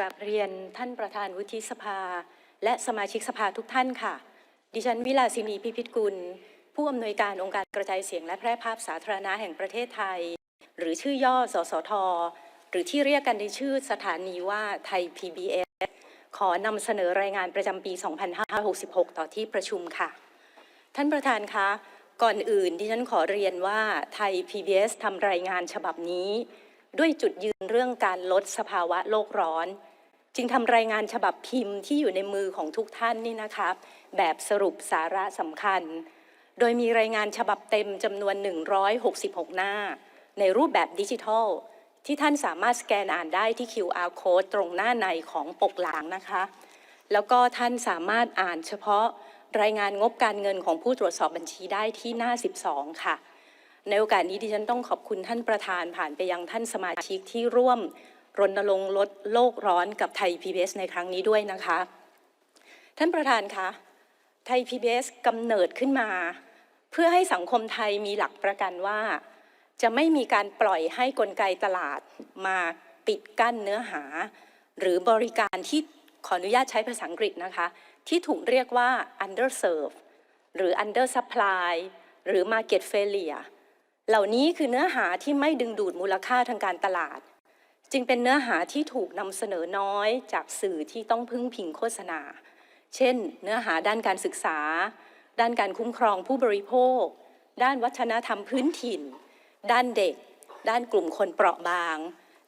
กราบเรียนท่านประธานวุฒิสภา และสมาชิกสภาทุกท่านค่ะ ดิฉันวิลาสินีพิพิธกุล ผู้อำนวยการองค์การกระจายเสียงและแพร่ภาพสาธารณะแห่งประเทศไทย หรือชื่อย่อสสท หรือที่เรียกกันในชื่อสถานีว่าไทย PBS ขอนำเสนอรายงานประจำปี 2566 ต่อที่ประชุมค่ะ ท่านประธานคะ ก่อนอื่นดิฉันขอเรียนว่าไทย PBS ทำรายงานฉบับนี้ ด้วยจุดยืนเรื่องการลดสภาวะโลกร้อน จึงทำรายงานฉบับพิมพ์ที่อยู่ในมือของทุกท่านนี่นะคะแบบสรุปสาระสำคัญ โดยมีรายงานฉบับเต็มจำนวน 166 หน้า ในรูปแบบดิจิทัล ที่ท่านสามารถสแกนอ่านได้ที่ QR code ตรงหน้าในของปกหลังนะคะ แล้วก็ท่านสามารถอ่านเฉพาะรายงานงบการเงินของผู้ตรวจสอบบัญชีได้ที่หน้า 12 ค่ะ ในโอกาสนี้ดิฉันต้องขอบคุณท่านประธานผ่านไปยังท่านสมาชิกที่ร่วม รณรงค์ลดโลกร้อนกับไทย PBS ในครั้งนี้ด้วยนะคะ ท่านประธานคะไทย PBS กำเนิดขึ้นมา เพื่อให้สังคมไทยมีหลักประกันว่า จะไม่มีการปล่อยให้กลไกตลาดมาปิดกั้นเนื้อหา หรือบริการที่ขออนุญาตใช้ภาษาอังกฤษนะคะ ที่ถูกเรียกว่า underserve หรือ under supply หรือ market failure เหล่านี้คือเนื้อหาที่ไม่ดึงดูดมูลค่าทางการตลาด จึงเป็นเนื้อหาที่ถูกนำเสนอน้อยจากสื่อที่ต้องพึ่งพิงโฆษณา เช่น เนื้อหาด้านการศึกษา ด้านการคุ้มครองผู้บริโภค ด้านวัฒนธรรมพื้นถิ่น ด้านเด็ก ด้านกลุ่มคนเปราะบาง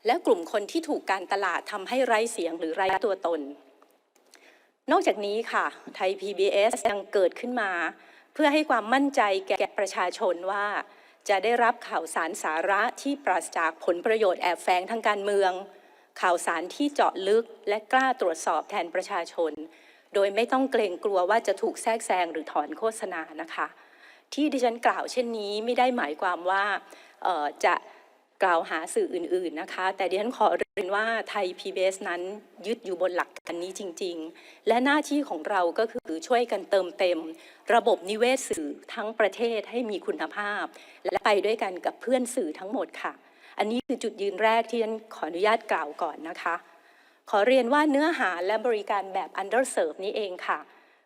และกลุ่มคนที่ถูกการตลาดทำให้ไร้เสียงหรือไร้ตัวตน นอกจากนี้ค่ะ ไทย PBS ยังเกิดขึ้นมา เพื่อให้ความมั่นใจแก่ประชาชนว่า จะได้รับข่าวสารสาระที่ปราศจากผลประโยชน์แอบแฝงทางการเมือง ข่าวสารที่เจาะลึกและกล้าตรวจสอบแทนประชาชน โดยไม่ต้องเกรงกลัวว่าจะถูกแทรกแซงหรือถอนโฆษณานะคะ ที่ดิฉันกล่าวเช่นนี้ไม่ได้หมายความว่าจะกล่าวหาสื่ออื่นๆนะคะ แต่ดิฉันขอ เรียนว่าไทย PBS นั้นยึดอยู่บนหลักการนี้จริง ๆ และหน้าที่ของเราก็คือช่วยกันเติมเต็ม ระบบนิเวศสื่อทั้งประเทศให้มีคุณภาพ และไปด้วยกันกับเพื่อนสื่อทั้งหมดค่ะ อันนี้คือจุดยืนแรกที่ฉันขออนุญาตกล่าวก่อนนะคะ ขอเรียนว่าเนื้อหาและบริการแบบ underserve นี้เองค่ะ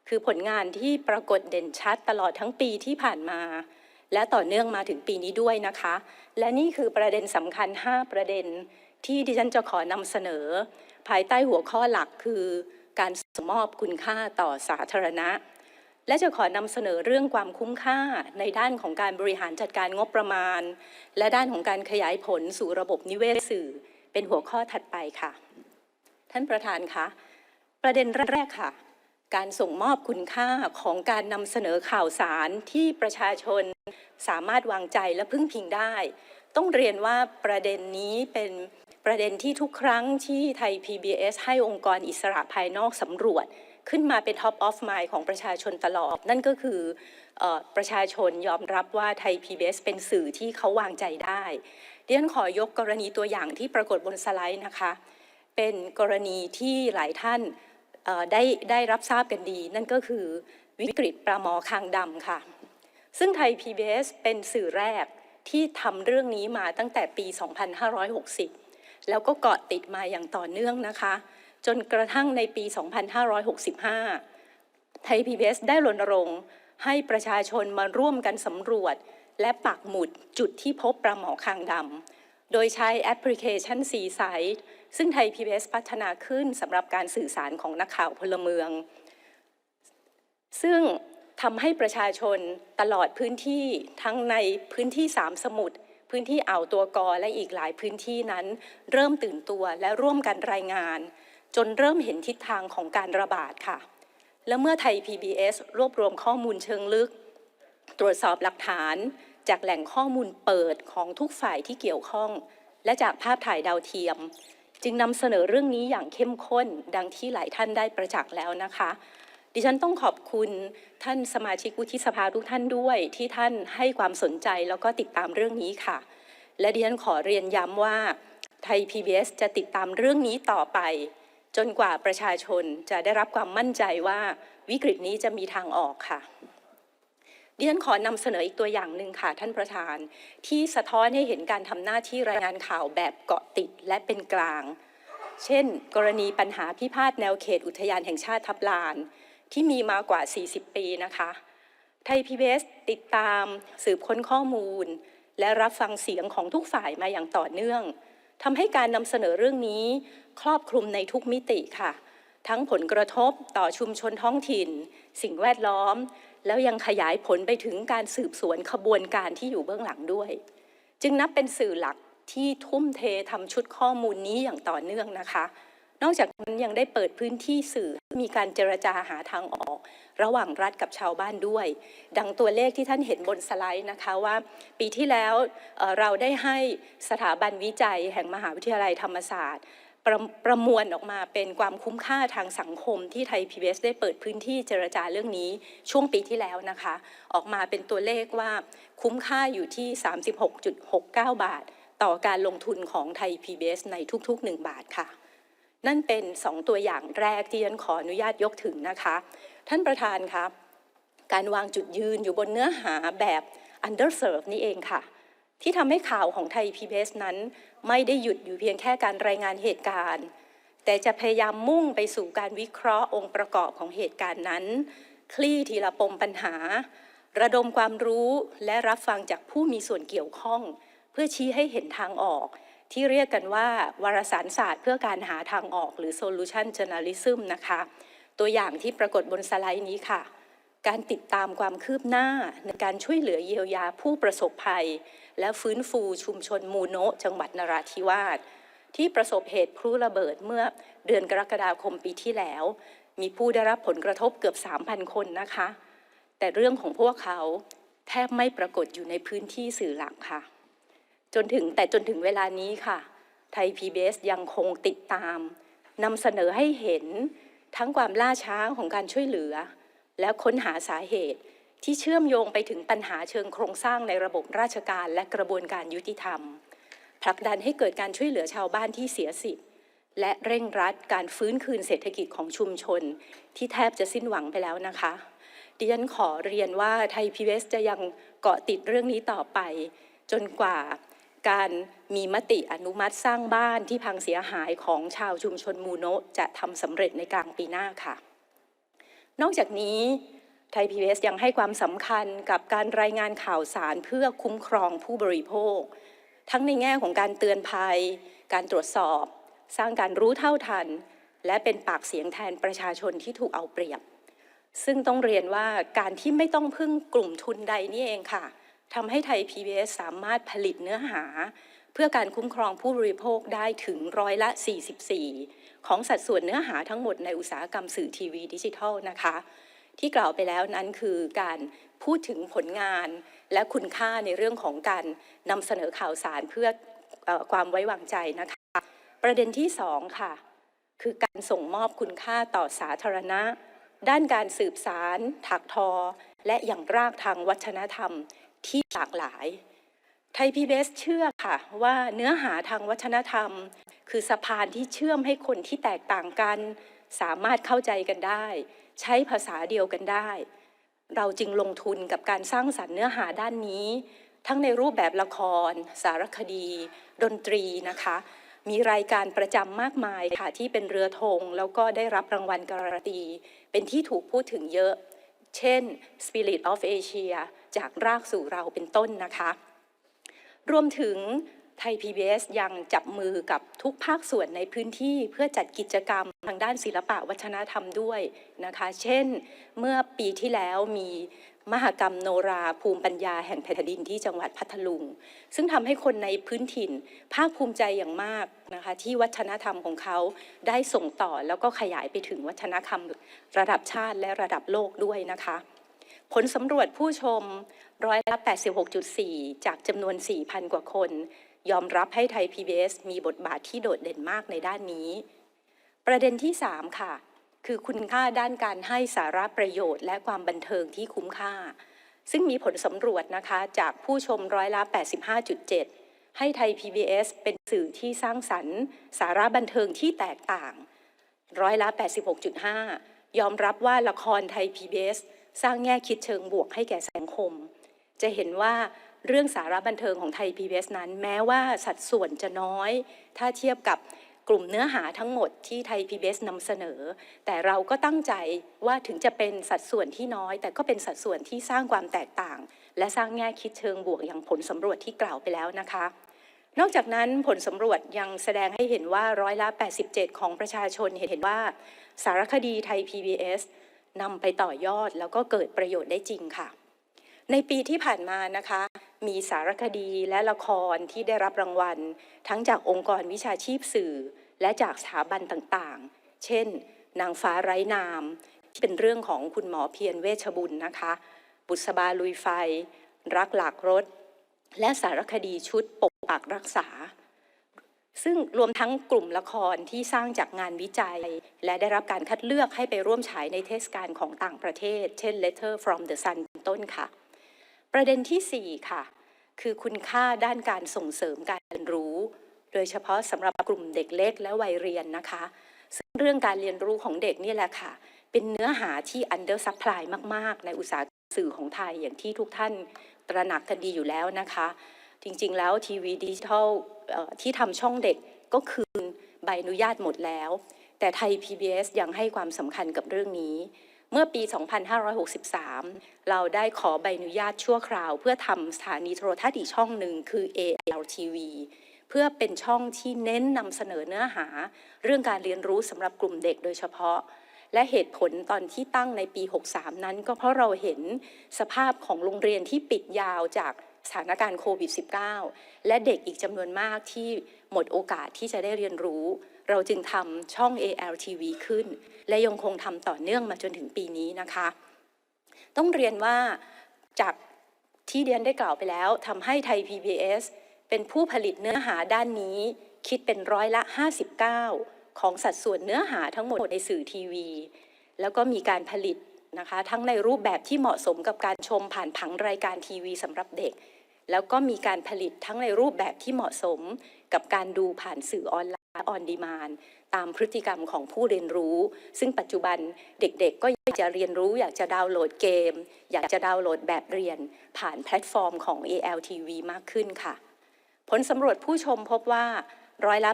คือผลงานที่ปรากฏเด่นชัดตลอดทั้งปีที่ผ่านมาและต่อเนื่องมาถึงปีนี้ด้วยนะคะ และนี่คือประเด็นสำคัญ 5 ประเด็น ที่ดิฉันจะขอนำเสนอ ภายใต้หัวข้อหลักคือ การส่งมอบคุณค่าต่อสาธารณะ และจะขอนำเสนอเรื่องความคุ้มค่าในด้านของการบริหารจัดการงบประมาณ และด้านของการขยายผลสู่ระบบนิเวศสื่อ เป็นหัวข้อถัดไปค่ะ ท่านประธานคะประเด็นแรกค่ะ การส่งมอบคุณค่าของการนำเสนอข่าวสารที่ประชาชนสามารถวางใจและพึ่งพิงได้ ต้องเรียนว่าประเด็นนี้เป็นประเด็นที่ทุกครั้งที่ไทย PBS ให้องค์กรอิสระภายนอกสำรวจ ขึ้นมาเป็น Top of Mind ของประชาชนตลอด นั่นก็คืออประชาชนยอมรับว่าไทย PBS เป็นสื่อที่เขาวางใจได้ดิฉันขอยกกรณีตัวอย่างที่ปรากฏบนสไลด์นะคะ เป็นกรณีที่หลายท่านได้ได้รับทราบกันดี นั่นก็คือวิกฤตปลาหมอคางดำค่ะ ซึ่งไทย PBS เป็นสื่อแรก ที่ทำเรื่องนี้มาตั้งแต่ปี 2560 แล้วก็เกาะติดมาอย่างต่อเนื่องนะคะ จนกระทั่งในปี 2565 ไทย PBS ได้รณรงค์ให้ประชาชนมาร่วมกันสำรวจ และปักหมุดจุดที่พบปลาหมอคางดำ โดยใช้แอปพลิเคชันซีไซต์ซึ่งไทย PBS พัฒนาขึ้นสำหรับการสื่อสารของนักข่าวพลเมือง ซึ่ง ทำให้ประชาชนตลอดพื้นที่ทั้งในพื้นที่สามสมุทรพื้นที่อ่าวตัวกอและอีกหลายพื้นที่นั้น เริ่มตื่นตัวและร่วมกันรายงาน จนเริ่มเห็นทิศทางของการระบาดค่ะ และเมื่อไทย PBS รวบรวมข้อมูลเชิงลึก ตรวจสอบหลักฐาน จากแหล่งข้อมูลเปิดของทุกฝ่ายที่เกี่ยวข้อง และจากภาพถ่ายดาวเทียม จึงนำเสนอเรื่องนี้อย่างเข้มข้นดังที่หลายท่านได้ประจักษ์แล้วนะคะ ดิฉันต้องขอบคุณท่านสมาชิกวุฒิสภาทุกท่านด้วยที่ท่านให้ความสนใจแล้วก็ติดตามเรื่องนี้ค่ะ และดิฉันขอเรียนย้ำว่าไทย PBS จะติดตามเรื่องนี้ต่อไป จนกว่าประชาชนจะได้รับความมั่นใจว่าวิกฤตนี้จะมีทางออกค่ะดิฉันขอนำเสนออีกตัวอย่างหนึ่งค่ะท่านประธาน ที่สะท้อนให้เห็นการทำหน้าที่รายงานข่าวแบบเกาะติดและเป็นกลาง เช่น กรณีปัญหาพิพาทแนวเขตอุทยานแห่งชาติทับลาน ที่มีมากว่า 40 ปีนะคะ ไทยพีบีติดตามสืบค้นข้อมูล และรับฟังเสียงของทุกฝ่ายมาอย่างต่อเนื่องทำให้การนำเสนอเรื่องนี้ครอบคลุมในทุกมิติค่ะ ทั้งผลกระทบต่อชุมชนท้องถิ่น สิ่งแวดล้อม แล้วยังขยายผลไปถึงการสืบสวนขบวนการที่อยู่เบื้องหลังด้วย จึงนับเป็นสื่อหลักที่ทุ่มเททำชุดข้อมูลนี้อย่างต่อเนื่องนะคะ นอกจากนั้นยังได้เปิดพื้นที่สื่อมีการเจรจาหาทางออก ระหว่างรัฐกับชาวบ้านด้วย ดังตัวเลขที่ท่านเห็นบนสไลด์นะคะว่า ปีที่แล้วเเราได้ให้สถาบันวิจัยแห่งมหาวิทยาลัยธรรมศาสตร์ประประมวลออกมาเป็นความคุ้มค่าทางสังคมที่ไทย PBS ได้เปิดพื้นที่เจรจาเรื่องนี้ช่วงปีที่แล้วนะคะ ออกมาเป็นตัวเลขว่าคุ้มค่าอยู่ที่ 36.69 บาท ต่อการลงทุนของไทย PBS ในทุกๆ 1 บาทค่ะ นั่นเป็น 2 ตัวอย่างแรกที่ฉันขออนุญาตยกถึงนะคะ ท่านประธานครับการวางจุดยืนอยู่บนเนื้อหาแบบ underserved นี่เองค่ะ ที่ทำให้ข่าวของไทย PBS นั้น ไม่ได้หยุดอยู่เพียงแค่การรายงานเหตุการณ์ แต่จะพยายามมุ่งไปสู่การวิเคราะห์องค์ประกอบของเหตุการณ์นั้น คลี่ทีละปมปัญหา ระดมความรู้และรับฟังจากผู้มีส่วนเกี่ยวข้อง เพื่อชี้ให้เห็นทางออก ที่เรียกกันว่าวารสารศาสตร์เพื่อการหาทางออกหรือ solution journalism นะคะ ตัวอย่างที่ปรากฏบนสไลด์นี้ค่ะ การติดตามความคืบหน้าในการช่วยเหลือเยียวยาผู้ประสบภัย และฟื้นฟูชุมชนมูโนะจังหวัดนราธิวาสที่ประสบเหตุพลุระเบิดเมื่อเดือนกรกฎาคมปีที่แล้ว มีผู้ได้รับผลกระทบเกือบ 3,000 คนนะคะ แต่เรื่องของพวกเขาแทบไม่ปรากฏอยู่ในพื้นที่สื่อหลักค่ะ จนถึงแต่จนถึงเวลานี้ค่ะ ไทย PBS ยังคงติดตามนำเสนอให้เห็นทั้งความล่าช้าของการช่วยเหลือ และค้นหาสาเหตุที่เชื่อมโยงไปถึงปัญหาเชิงโครงสร้างในระบบราชการและกระบวนการยุติธรรม ผลักดันให้เกิดการช่วยเหลือชาวบ้านที่เสียสิทธิ์ และเร่งรัดการฟื้นคืนเศรษฐกิจของชุมชน ที่แทบจะสิ้นหวังไปแล้วนะคะ ดิฉันขอเรียนว่าไทยพีเจะยังเกาะติดเรื่องนี้ต่อไป จนกว่า การมีมติอนุมัติสร้างบ้านที่พังเสียหายของชาวชุมชนมูโนะจะทำสำเร็จในกลางปีหน้าค่ะ นอกจากนี้ไทยพีเยังให้ความสำคัญกับการรายงานข่าวสารเพื่อคุ้มครองผู้บริโภค ทั้งในแง่ของการเตือนภัย การตรวจสอบ สร้างการรู้เท่าทัน และเป็นปากเสียงแทนประชาชนที่ถูกเอาเปรียบ ซึ่งต้องเรียนว่าการที่ไม่ต้องพึ่งกลุ่มทุนใดนี่เองค่ะ ทำให้ไทย PBS สามารถผลิตเนื้อหา เพื่อการคุ้มครองผู้บริโภคได้ถึงร้อยละ 44 ของสัดส่วนเนื้อหาทั้งหมดในอุตสาหกรรมสื่อทีวีดิจิทัลนะคะ ที่กล่าวไปแล้วนั้นคือการพูดถึงผลงานและคุณค่าในเรื่องของการนำเสนอข่าวสารเพื่ออความไว้วางใจนะคะ ประเด็นที่สองค่ะ คือการส่งมอบคุณค่าต่อสาธารณะ ด้านการสืบสาร ถักทอ และอย่างรากทางวัฒนธรรม ที่หลากหลาย ไทยพีบีเอสเชื่อค่ะว่าเนื้อหาทางวัฒนธรรม คือสะพานที่เชื่อมให้คนที่แตกต่างกัน สามารถเข้าใจกันได้ ใช้ภาษาเดียวกันได้ เราจึงลงทุนกับการสร้างสรรค์เนื้อหาด้านนี้ ทั้งในรูปแบบละคร สารคดี ดนตรีนะคะมีรายการประจำมากมายค่ะที่เป็นเรือธงแล้วก็ได้รับรางวัลการันตี เป็นที่ถูกพูดถึงเยอะ เช่น Spirit of Asia จากรากสู่เราเป็นต้นนะคะ รวมถึงไทย PBS ยังจับมือกับทุกภาคส่วนในพื้นที่เพื่อจัดกิจกรรมทางด้านศิลปะวัฒนธรรมด้วยนะคะ เช่น เมื่อปีที่แล้วมีมหกรรมโนราภูมิปัญญาแห่งแผ่นดินที่จังหวัดพัทลุง ซึ่งทำให้คนในพื้นถิ่น ภาคภูมิใจอย่างมากนะคะ ที่วัฒนธรรมของเขาได้ส่งต่อแล้วก็ขยายไปถึงวัฒนธรรมระดับชาติและระดับโลกด้วยนะคะ ผลสำรวจผู้ชมร้อยละ86.4 จากจำนวน 4,000 กว่าคน ยอมรับให้ไทย PBS มีบทบาทที่โดดเด่นมากในด้านนี้ ประเด็นที่ 3 ค่ะ คือคุณค่าด้านการให้สาระประโยชน์ และความบันเทิงที่คุ้มค่า ซึ่งมีผลสำรวจนะคะจากผู้ชมร้อยละ85.7 ให้ไทย PBS เป็นสื่อที่สร้างสรรค์ สาระบันเทิงที่แตกต่างร้อยละ86.5 ยอมรับว่าละครไทย PBS สร้างแง่คิดเชิงบวกให้แก่สังคม จะเห็นว่าเรื่องสาระบันเทิงของไทย PBS นั้น แม้ว่าสัดส่วนจะน้อย ถ้าเทียบกับกลุ่มเนื้อหาทั้งหมดที่ไทย PBS นำเสนอ แต่เราก็ตั้งใจว่าถึงจะเป็นสัดส่วนที่น้อย แต่ก็เป็นสัดส่วนที่สร้างความแตกต่าง และสร้างแง่คิดเชิงบวกอย่างผลสำรวจที่กล่าวไปแล้วนะคะ นอกจากนั้นผลสำรวจยังแสดงให้เห็นว่าร้อยละ 87 ของประชาชนเห็นว่าสารคดีไทย PBS นำไปต่อยอดแล้วก็เกิดประโยชน์ได้จริงค่ะ ในปีที่ผ่านมานะคะ มีสารคดีและละครที่ได้รับรางวัล ทั้งจากองค์กรวิชาชีพสื่อ และจากสถาบันต่างๆ เช่น นางฟ้าไร้นาม ที่เป็นเรื่องของคุณหมอเพียรเวชบุญนะคะ บุษบาลุยไฟ รักหลากรถ และสารคดีชุดปกปักรักษา ซึ่งรวมทั้งกลุ่มละครที่สร้างจากงานวิจัย และได้รับการคัดเลือกให้ไปร่วมฉายในเทศกาลของต่างประเทศ เช่น Letter from the Sun เป็นต้นค่ะ ประเด็นที่ 4 ค่ะ คือคุณค่าด้านการส่งเสริมการเรียนรู้ โดยเฉพาะสำหรับกลุ่มเด็กเล็กและวัยเรียนนะคะ ซึ่งเรื่องการเรียนรู้ของเด็กนี่แหละค่ะ เป็นเนื้อหาที่ under supply มาก ๆ ในอุตสาหกรรมสื่อของไทยอย่างที่ทุกท่านตระหนักกันดีอยู่แล้วนะคะ จริงๆ แล้วทีวีดิจิทัลที่ทำช่องเด็กก็คืนใบอนุญาตหมดแล้ว แต่ไทย PBS ยังให้ความสำคัญกับเรื่องนี้ เมื่อปี 2563 เราได้ขอใบอนุญาตชั่วคราว เพื่อทำสถานีโทรทัศน์อีกช่องหนึ่งคือ ALTV เพื่อเป็นช่องที่เน้นนำเสนอเนื้อหา เรื่องการเรียนรู้สำหรับกลุ่มเด็กโดยเฉพาะ และเหตุผลตอนที่ตั้งในปี 63 นั้น ก็เพราะเราเห็นสภาพของโรงเรียนที่ปิดยาวจาก สถานการณ์โควิด -19 และเด็กอีกจำนวนมากที่หมดโอกาสที่จะได้เรียนรู้ เราจึงทำช่อง ALTV ขึ้น และยังคงทำต่อเนื่องมาจนถึงปีนี้นะคะ ต้องเรียนว่าจากที่เดียนได้กล่าวไปแล้วทำให้ไทย PBS เป็นผู้ผลิตเนื้อหาด้านนี้ คิดเป็นร้อยละ 59 ของสัดส่วนเนื้อหาทั้งหมดในสื่อทีวี แล้วก็มีการผลิตนะคะทั้งในรูปแบบที่เหมาะสมกับการชมผ่านผังรายการทีวีสำหรับเด็ก แล้วก็มีการผลิตทั้งในรูปแบบที่เหมาะสมกับการดูผ่านสื่อออนไลน์ออนดีมานตามพฤติกรรมของผู้เรียนรู้ ซึ่งปัจจุบันเด็กๆ ก็อยากจะเรียนรู้ อยากจะดาวน์โหลดเกม อยากจะดาวน์โหลดแบบเรียน ผ่านแพลตฟอร์มของ ALTV มากขึ้นค่ะ ผลสำรวจผู้ชมพบว่าร้อยละ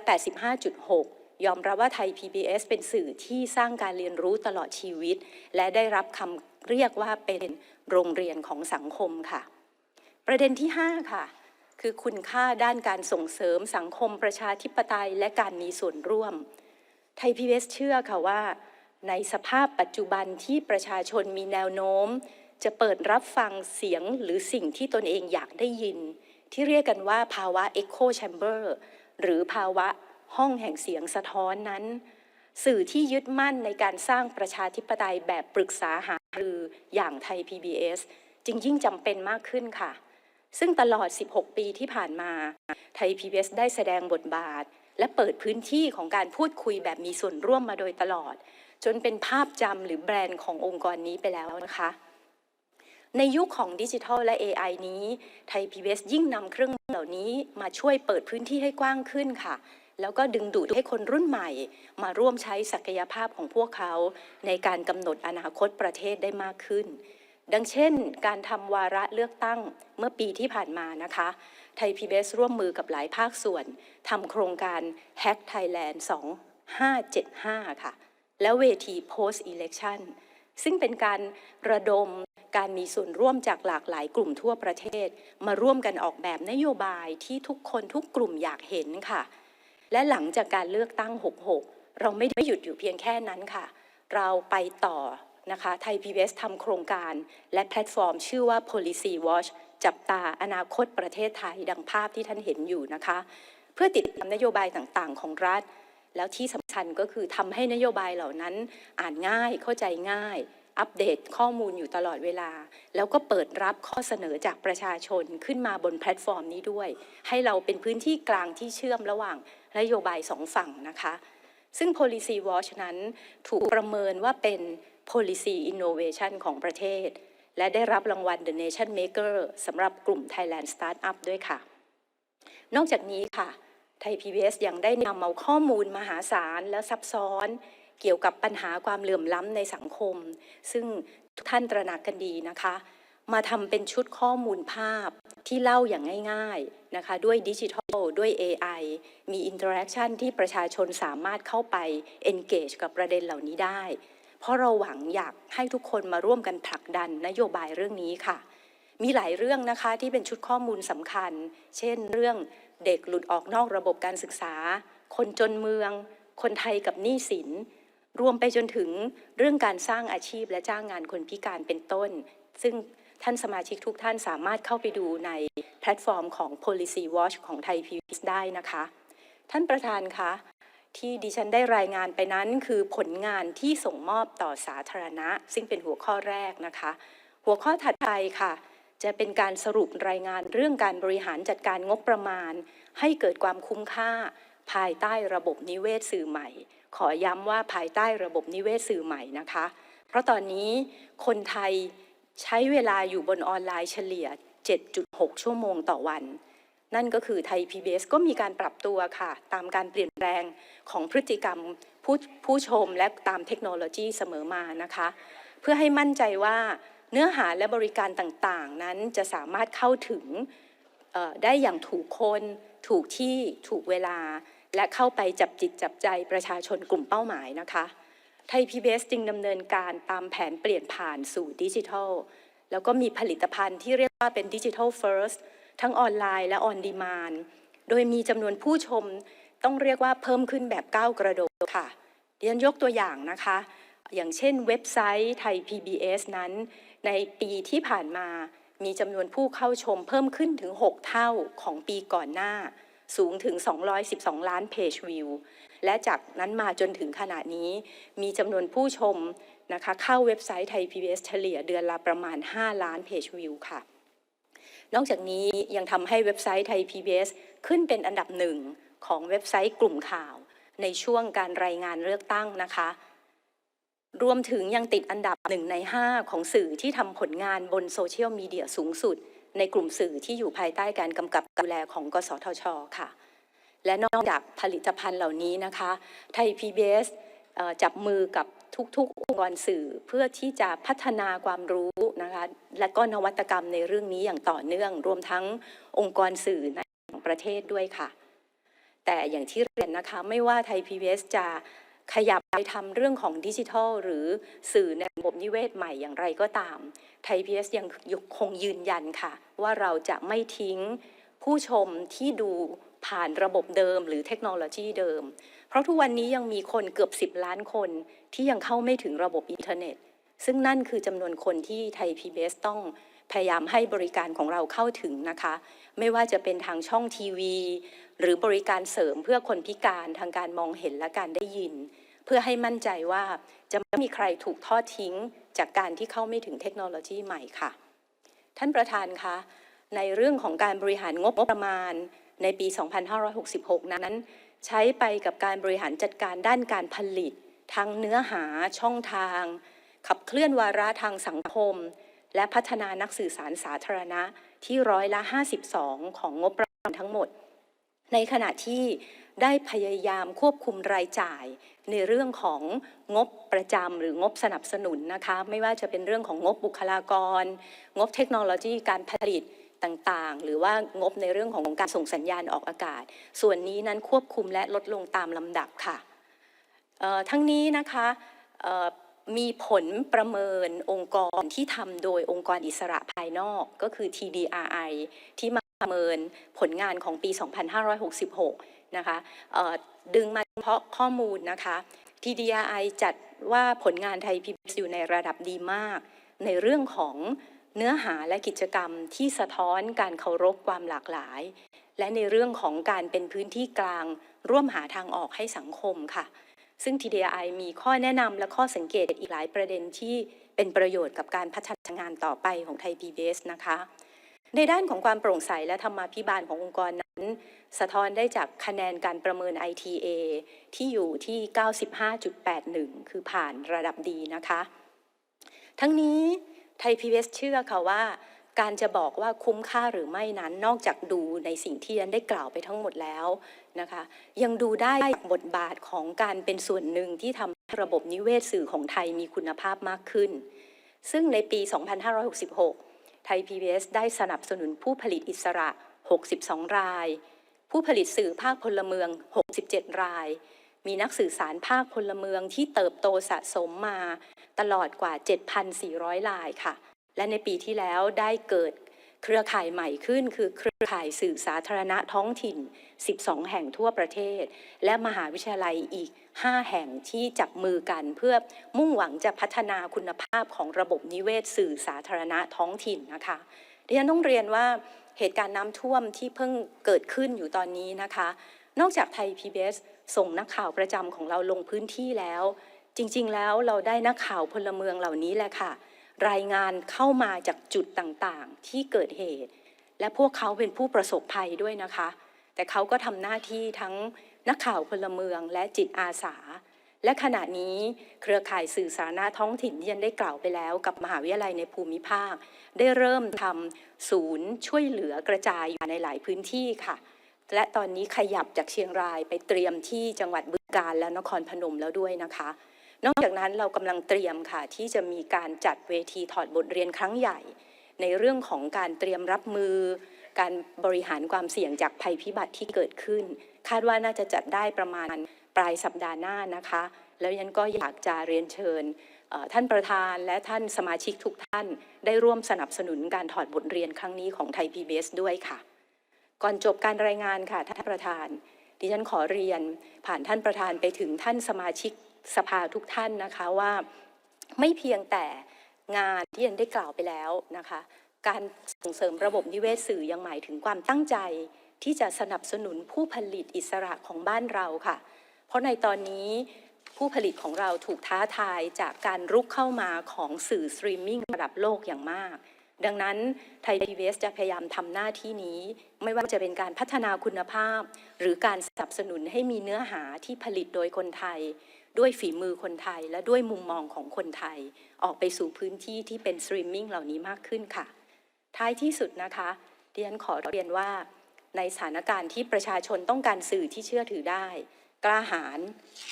85.6ยอมรับว่าไทย PBS เป็นสื่อที่สร้างการเรียนรู้ตลอดชีวิต และได้รับคำเรียกว่าเป็นโรงเรียนของสังคมค่ะ ประเด็นที่ 5 ค่ะ คือคุณค่าด้านการส่งเสริมสังคมประชาธิปไตยและการมีส่วนร่วม ไทย PBS เชื่อค่ะว่า ในสภาพปัจจุบันที่ประชาชนมีแนวโน้ม จะเปิดรับฟังเสียงหรือสิ่งที่ตนเองอยากได้ยิน ที่เรียกกันว่าภาวะ Echo Chamber หรือภาวะห้องแห่งเสียงสะท้อนนั้น สื่อที่ยึดมั่นในการสร้างประชาธิปไตยแบบปรึกษาหารืออย่างไทย PBS จึงยิ่งจำเป็นมากขึ้นค่ะ ซึ่งตลอด 16 ปีที่ผ่านมา ไทย PBS ได้แสดงบทบาท และเปิดพื้นที่ของการพูดคุยแบบมีส่วนร่วมมาโดยตลอด จนเป็นภาพจำหรือแบรนด์ขององค์กรนี้ไปแล้วนะคะ ในยุคของดิจิทัลและ AI นี้ไทย PBS ยิ่งนำเครื่องเหล่านี้มาช่วยเปิดพื้นที่ให้กว้างขึ้นค่ะแล้วก็ดึงดูดให้คนรุ่นใหม่ มาร่วมใช้ศักยภาพของพวกเขา ในการกำหนดอนาคตประเทศได้มากขึ้น ดังเช่น การทำวาระเลือกตั้งเมื่อปีที่ผ่านมานะคะ ไทย PBS ร่วมมือกับหลายภาคส่วนทำโครงการ Hack Thailand 2575 ค่ะ แล้วเวที Post Election ซึ่งเป็นการระดมการมีส่วนร่วมจากหลากหลายกลุ่มทั่วประเทศ มาร่วมกันออกแบบนโยบายที่ทุกคนทุกกลุ่มอยากเห็นค่ะ และหลังจากการเลือกตั้ง 66 เราไม่ได้หยุดอยู่เพียงแค่นั้นค่ะ เราไปต่อ นะคะไทย PBS ทำโครงการ และแพลตฟอร์ม ชื่อว่า Policy Watch จับตาอนาคตประเทศไทยดังภาพที่ท่านเห็นอยู่นะคะ เพื่อติดตามนโยบายต่างๆ ของรัฐ แล้วที่สำคัญก็คือทำให้นโยบายเหล่านั้นอ่านง่ายเข้าใจง่าย อัปเดตข้อมูลอยู่ตลอดเวลา แล้วก็เปิดรับข้อเสนอจากประชาชนขึ้นมาบนแพลตฟอร์มนี้ด้วย ให้เราเป็นพื้นที่กลางที่เชื่อมระหว่างนโยบายสองฝั่งนะคะ ซึ่ง Policy Watch นั้นถูกประเมินว่าเป็น Policy Innovation ของประเทศ และได้รับรางวัล The Nation Maker สำหรับกลุ่ม Thailand Startup ด้วยค่ะ นอกจากนี้ค่ะไทย PBS ยังได้นำเอาข้อมูลมหาศาลและซับซ้อนเกี่ยวกับปัญหาความเหลื่อมล้ำในสังคม ซึ่งทุกท่านตระหนักกันดีนะคะ มาทำเป็นชุดข้อมูลภาพที่เล่าอย่างง่ายๆนะคะ ด้วยดิจิทัล ด้วย AI มีอินเทอร์แอคชั่นที่ประชาชนสามารถเข้าไป engage กับประเด็นเหล่านี้ได้ เพราะเราหวังอยากให้ทุกคนมาร่วมกันผลักดันนโยบายเรื่องนี้ค่ะ มีหลายเรื่องนะคะที่เป็นชุดข้อมูลสำคัญ เช่น เรื่องเด็กหลุดออกนอกระบบการศึกษา คนจนเมือง คนไทยกับหนี้สิน รวมไปจนถึงเรื่องการสร้างอาชีพและจ้างงานคนพิการเป็นต้น ซึ่งท่านสมาชิกทุกท่านสามารถเข้าไปดูในแพลตฟอร์มของ Policy Watch ของไทย PBS ได้นะคะ ท่านประธานคะ ที่ดิฉันได้รายงานไปนั้นคือผลงานที่ส่งมอบต่อสาธารณะ ซึ่งเป็นหัวข้อแรกนะคะ หัวข้อถัดไปค่ะ จะเป็นการสรุปรายงานเรื่องการบริหารจัดการงบประมาณ ให้เกิดความคุ้มค่า ภายใต้ระบบนิเวศสื่อใหม่ ขอย้ำว่าภายใต้ระบบนิเวศสื่อใหม่นะคะ เพราะตอนนี้คนไทยใช้เวลาอยู่บนออนไลน์เฉลี่ย 7.6 ชั่วโมงต่อวัน นั่นก็คือไทย PBS ก็มีการปรับตัวค่ะ ตามการเปลี่ยนแปลงของพฤติกรรมผู้ผู้ชมและตามเทคโนโลยีเสมอมานะคะ เพื่อให้มั่นใจว่าเนื้อหาและบริการต่างๆ นั้นจะสามารถเข้าถึงได้อย่างถูกคน ถูกที่ถูกเวลา และเข้าไปจับจิตจับใจประชาชนกลุ่มเป้าหมายนะคะ ไทย PBS จึงดำเนินการตามแผนเปลี่ยนผ่านสู่ดิจิทัล แล้วก็มีผลิตภัณฑ์ที่เรียกว่าเป็นดิจิทัลเฟิร์ส ทั้งออนไลน์และออนดีมานโดยมีจำนวนผู้ชมต้องเรียกว่าเพิ่มขึ้นแบบก้าวกระโดดค่ะดิฉันยกตัวอย่างนะคะ อย่างเช่นเว็บไซต์ไทย PBS นั้น ในปีที่ผ่านมามีจำนวนผู้เข้าชมเพิ่มขึ้นถึง 6 เท่าของปีก่อนหน้า สูงถึง 212 ล้านเพจวิว และจากนั้นมาจนถึงขณะนี้ มีจำนวนผู้ชมนะคะเข้าเว็บไซต์ไทย PBS เฉลี่ยเดือนละประมาณ 5 ล้านเพจวิวค่ะ นอกจากนี้ยังทำให้เว็บไซต์ไทย PBS ขึ้นเป็นอันดับหนึ่งของเว็บไซต์กลุ่มข่าว ในช่วงการรายงานเลือกตั้งนะคะ รวมถึงยังติดอันดับหนึ่งใน 5 ของสื่อที่ทำผลงานบนโซเชียลมีเดียสูงสุด ในกลุ่มสื่อที่อยู่ภายใต้การกำกับดูแลของกสทช ค่ะ และนอกจากผลิตภัณฑ์เหล่านี้นะคะ ไทย PBS เอ่อจับมือกับ ทุกๆ องค์กรสื่อเพื่อที่จะพัฒนาความรู้นะคะและก็นวัตกรรมในเรื่องนี้อย่างต่อเนื่อง รวมทั้งองค์กรสื่อในต่างประเทศด้วยค่ะ แต่อย่างที่เรียนนะคะไม่ว่าไทย PBS จะขยับไปทำเรื่องของดิจิทัล หรือสื่อในระบบนิเวศใหม่อย่างไรก็ตาม ไทย PBS ยังคงยืนยันค่ะ ว่าเราจะไม่ทิ้งผู้ชมที่ดูผ่านระบบเดิมหรือเทคโนโลยีเดิม เพราะทุกวันนี้ยังมีคนเกือบ 10 ล้านคนที่ยังเข้าไม่ถึงระบบอินเทอร์เน็ต ซึ่งนั่นคือจำนวนคนที่ไทย PBS ต้องพยายามให้บริการของเราเข้าถึงนะคะ ไม่ว่าจะเป็นทางช่องทีวี หรือบริการเสริมเพื่อคนพิการทางการมองเห็นและการได้ยิน เพื่อให้มั่นใจว่าจะไม่มีใครถูกทอดทิ้ง จากการที่เข้าไม่ถึงเทคโนโลยีใหม่ค่ะ ท่านประธานคะในเรื่องของการบริหารงบประมาณในปี 2566 นั้น ใช้ไปกับการบริหารจัดการด้านการผลิต ทั้งเนื้อหาช่องทาง ขับเคลื่อนวาระทางสังคม และพัฒนานักสื่อสารสาธารณะที่ร้อยละ 52 ของงบประมาณทั้งหมด ในขณะที่ได้พยายามควบคุมรายจ่ายในเรื่องของงบประจำหรืองบสนับสนุนนะคะ ไม่ว่าจะเป็นเรื่องของงบบุคลากร งบเทคโนโลยีการผลิต ต่างๆ หรือว่างบในเรื่องของการส่งสัญญาณออกอากาศ ส่วนนี้นั้นควบคุมและลดลงตามลำดับค่ะทั้งนี้นะคะมีผลประเมินองค์กรที่ทำโดยองค์กรอิสระภายนอกก็คือ TDRI ที่มาประเมินผลงานของปี 2566 นะคะเอ่อดึงมาเฉพาะข้อมูลนะคะ TDRI จัดว่าผลงานไทย PBS อยู่ในระดับดีมาก ในเรื่องของ เนื้อหาและกิจกรรมที่สะท้อนการเคารพความหลากหลาย และในเรื่องของการเป็นพื้นที่กลาง ร่วมหาทางออกให้สังคมค่ะ ซึ่ง TDI มีข้อแนะนำและข้อสังเกตอีกหลายประเด็นที่เป็นประโยชน์กับการพัฒนางานต่อไปของไทย PBS นะคะ ในด้านของความโปร่งใสและธรรมาภิบาลขององค์กรนั้น สะท้อนได้จากคะแนนการประเมิน ITA ที่อยู่ที่ 95.81 คือผ่านระดับดีนะคะ ทั้งนี้ ไทย PBS เชื่อค่ะว่า การจะบอกว่าคุ้มค่าหรือไม่นั้น นอกจากดูในสิ่งที่ฉันได้กล่าวไปทั้งหมดแล้วนะคะ ยังดูได้บทบาทของการเป็นส่วนหนึ่งที่ทำให้ระบบนิเวศสื่อของไทยมีคุณภาพมากขึ้น ซึ่งในปี 2566 ไทย PBS ได้สนับสนุนผู้ผลิตอิสระ 62 ราย ผู้ผลิตสื่อภาคพลเมือง 67 ราย มีนักสื่อสารภาคพลเมืองที่เติบโตสะสมมาตลอดกว่า 7,400รายค่ะ และในปีที่แล้วได้เกิดเครือข่ายใหม่ขึ้น คือเครือข่ายสื่อสาธารณะท้องถิ่น 12 แห่งทั่วประเทศ และมหาวิทยาลัยอีก 5 แห่งที่จับมือกันเพื่อมุ่งหวังจะพัฒนาคุณภาพของระบบนิเวศสื่อสาธารณะท้องถิ่นนะคะดิฉันต้องเรียนว่าเหตุการณ์น้ำท่วมที่เพิ่งเกิดขึ้นอยู่ตอนนี้นะคะ นอกจากไทย PBS ส่งนักข่าวประจำของเราลงพื้นที่แล้ว จริงๆ แล้วเราได้นักข่าวพลเมืองเหล่านี้แหละค่ะ รายงานเข้ามาจากจุดต่างๆ ที่เกิดเหตุ และพวกเขาเป็นผู้ประสบภัยด้วยนะคะ แต่เขาก็ทำหน้าที่ทั้งนักข่าวพลเมืองและจิตอาสา และขณะนี้เครือข่ายสื่อสาธารณะท้องถิ่นยันได้กล่าวไปแล้วกับมหาวิทยาลัยในภูมิภาค ได้เริ่มทำศูนย์ช่วยเหลือกระจายอยู่ในหลายพื้นที่ค่ะ และตอนนี้ขยับจากเชียงรายไปเตรียมที่จังหวัดบึงกาฬและนครพนมแล้วด้วยนะคะ นอกจากนั้นเรากำลังเตรียมค่ะ ที่จะมีการจัดเวทีถอดบทเรียนครั้งใหญ่ ในเรื่องของการเตรียมรับมือ การบริหารความเสี่ยงจากภัยพิบัติที่เกิดขึ้น คาดว่าน่าจะจัดได้ประมาณปลายสัปดาห์หน้านะคะ แล้วยันก็อยากจะเรียนเชิญท่านประธานและท่านสมาชิกทุกท่าน ได้ร่วมสนับสนุนการถอดบทเรียนครั้งนี้ของไทย PBS ด้วยค่ะ ก่อนจบการรายงานค่ะท่านประธาน ดิฉันขอเรียนผ่านท่านประธานไปถึงท่านสมาชิกสภาทุกท่านนะคะว่า ไม่เพียงแต่งานที่ยันได้กล่าวไปแล้วนะคะ การส่งเสริมระบบนิเวศสื่อยังหมายถึงความตั้งใจ ที่จะสนับสนุนผู้ผลิตอิสระของบ้านเราค่ะ เพราะในตอนนี้ผู้ผลิตของเราถูกท้าทายจากการรุกเข้ามาของสื่อสตรีมมิ่งระดับโลกอย่างมาก ดังนั้นไทยทีวีจะพยายามทำหน้าที่นี้ ไม่ว่าจะเป็นการพัฒนาคุณภาพ หรือการสนับสนุนให้มีเนื้อหาที่ผลิตโดยคนไทย ด้วยฝีมือคนไทย และด้วยมุมมองของคนไทย ออกไปสู่พื้นที่ที่เป็นสตรีมมิ่งเหล่านี้มากขึ้นค่ะ ท้ายที่สุดนะคะดิฉันขอเรียนว่า ในสถานการณ์ที่ประชาชนต้องการสื่อที่เชื่อถือได้ กล้าหาญ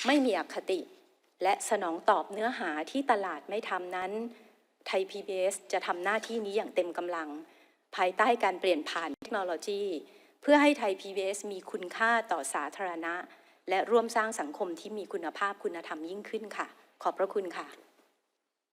ไม่มีอคติ และสนองตอบเนื้อหาที่ตลาดไม่ทำนั้น ไทย PBS จะทำหน้าที่นี้อย่างเต็มกำลัง ภายใต้การเปลี่ยนผ่านเทคโนโลยี เพื่อให้ไทย PBS มีคุณค่าต่อสาธารณะ และร่วมสร้างสังคมที่มีคุณภาพคุณธรรมยิ่งขึ้นค่ะ ขอบพระคุณค่ะ